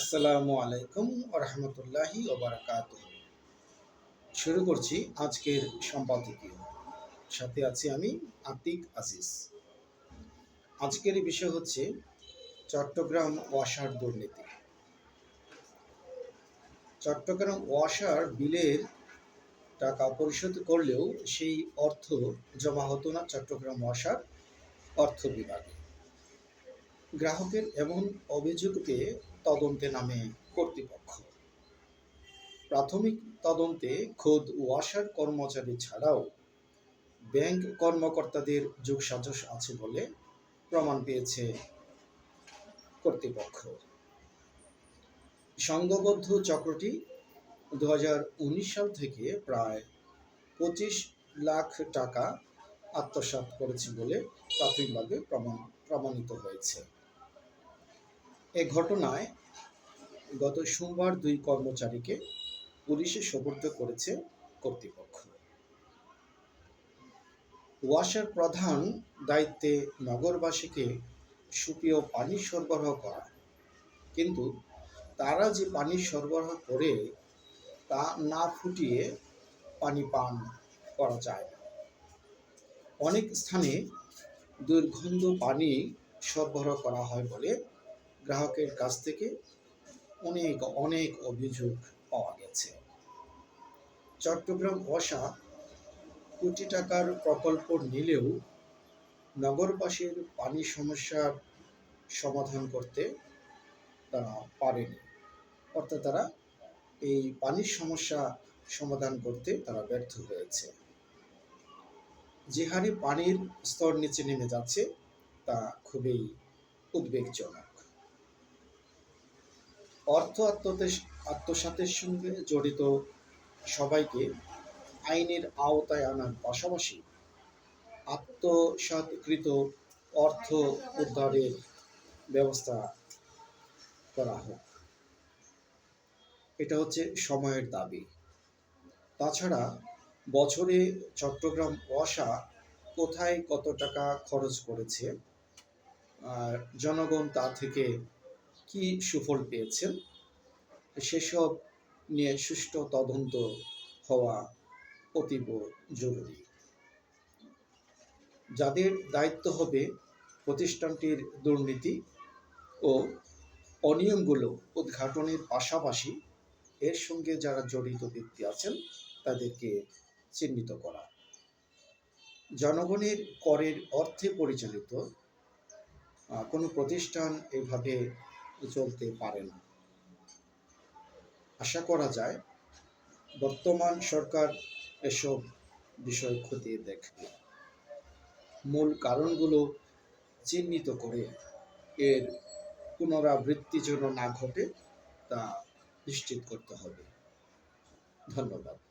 আসসালামু আলাইকুম রহমতুল্লাহি ওবরাকাত শুরু করছি আজকের সম্পাদকীয়। সাথে আছি আমি আতিক আজিজ। আজকের বিষয় হচ্ছে চট্টগ্রাম ওয়াসার দুর্নীতি। চট্টগ্রাম ওয়াসার বিলের টাকা পরিশোধ করলেও সেই অর্থ জমা হতো না চট্টগ্রাম ওয়াসার অর্থ বিভাগে। গ্রাহকের এমন অভিযোগ পেয়ে তদন্তে নামে কর্তৃপক্ষ। প্রাথমিক তদন্তে খোদ ওয়াসার কর্মচারী ছাড়াও ব্যাংক কর্মকর্তাদের যোগসাজশ আছে বলে প্রমাণ পেয়েছে কর্তৃপক্ষ। সংঘবদ্ধ চক্রটি দু হাজার উনিশ সাল থেকে প্রায় পঁচিশ লাখ টাকা আত্মসাৎ করেছে বলে প্রাথমিকভাবে প্রমাণ প্রমাণিত হয়েছে। এ ঘটনায় গত সোমবার দুই কর্মচারীকে পুলিশে সোপর্দ করেছে কর্তৃপক্ষ। ওয়াসার প্রধান দায়িত্বে নগরবাসীকে সুপেয় পানি সরবরাহ করা। কিন্তু তারা যে পানি সরবরাহ করে তা না ফুটিয়ে পানি পান করা যায় না। অনেক স্থানে দুর্গন্ধ পানি সরবরাহ করা হয় বলে গ্রাহকের কাছ থেকে অনেক অনেক অভিযোগ পাওয়া গেছে। চট্টগ্রাম ওয়াসা কোটি টাকার প্রকল্প নিলেও নগরবাসীর পানি সমস্যার সমাধান করতে তারা পারেনি। অর্থাৎ তারা এই পানির সমস্যা সমাধান করতে তারা ব্যর্থ হয়েছে। যে হারে পানির স্তর নিচে নেমে যাচ্ছে, তা খুবই উদ্বেগজনক। অর্থ আত্মসাতের সঙ্গে জড়িত সবাইকে আইনের আওতায় আনার পাশাপাশি আত্মসাৎকৃত অর্থ উদ্ধারের ব্যবস্থা করা হোক। এটা হচ্ছে সময়ের দাবি। তাছাড়া বছরে চট্টগ্রাম ওয়াসা কোথায় কত টাকা খরচ করেছে, আর জনগণ তা থেকে কি সুফল পেয়েছেন? সেসব নিয়ে সুষ্ঠু তদন্ত হওয়া অতীব জরুরি। যাদের দায়িত্ব হবে প্রতিষ্ঠানটির দুর্নীতি ও অনিয়মগুলো উদ্ঘাটনের পাশাপাশি এর সঙ্গে যারা জড়িত ব্যক্তি আছেন, তাদেরকে চিহ্নিত করা। জনগণের করের অর্থে পরিচালিত কোনো প্রতিষ্ঠান এভাবে চলতে পারে না। আশা করা যায়, বর্তমান সরকার এসব বিষয় খতিয়ে দেখবে। মূল কারণগুলো চিহ্নিত করে এর পুনরাবৃত্তি যেন না ঘটে, তা নিশ্চিত করতে হবে। ধন্যবাদ।